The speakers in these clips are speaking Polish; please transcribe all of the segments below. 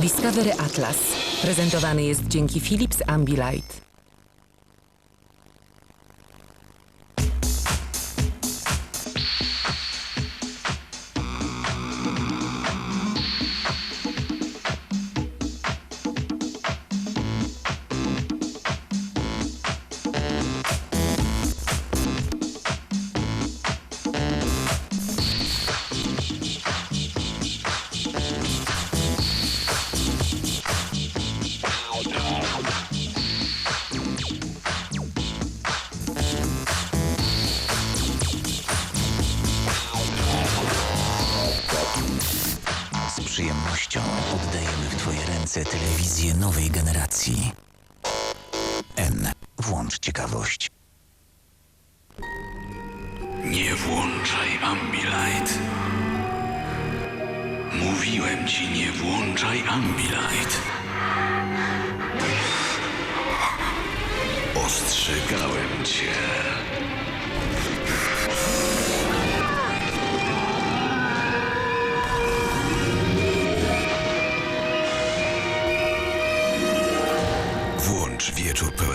Discovery Atlas prezentowany jest dzięki Philips Ambilight. Z przyjemnością oddajemy w Twoje ręce telewizję nowej generacji. N. Włącz ciekawość. Nie włączaj Ambilight. Mówiłem ci, nie włączaj Ambilight. Ostrzegałem cię.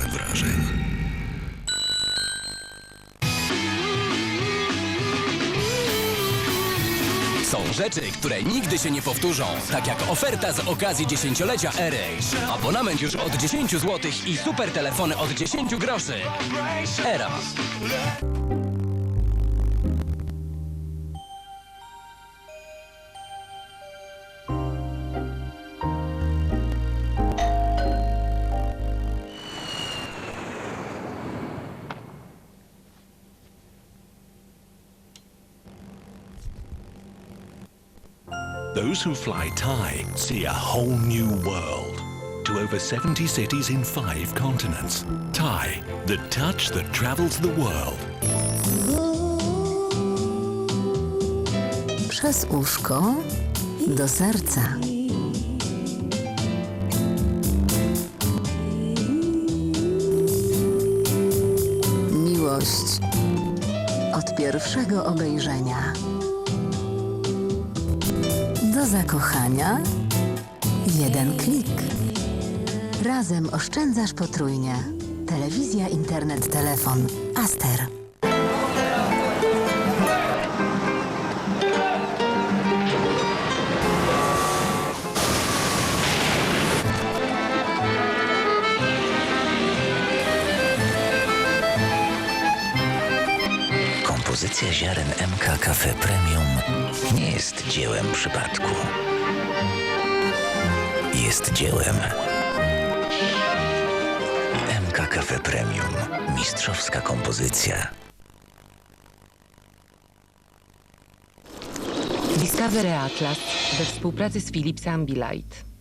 Wrażeń. Są rzeczy, które nigdy się nie powtórzą. Tak jak oferta z okazji dziesięciolecia Erej. Abonament już od 10 zł i super telefony od 10 groszy. Era. Those who fly Thai see a whole new world. To over 70 cities in five continents. Thai, the touch that travels the world. Przez uszko do serca. Miłość od pierwszego obejrzenia. Zakochania jeden klik. Razem oszczędzasz potrójnie. Telewizja, internet, telefon. Aster. Kompozycja ziaren MK Cafe Premium nie jest dziełem przypadku. Jest dziełem MK Premium. Mistrzowska kompozycja. Discovery Atlas we współpracy z Philips Ambilight.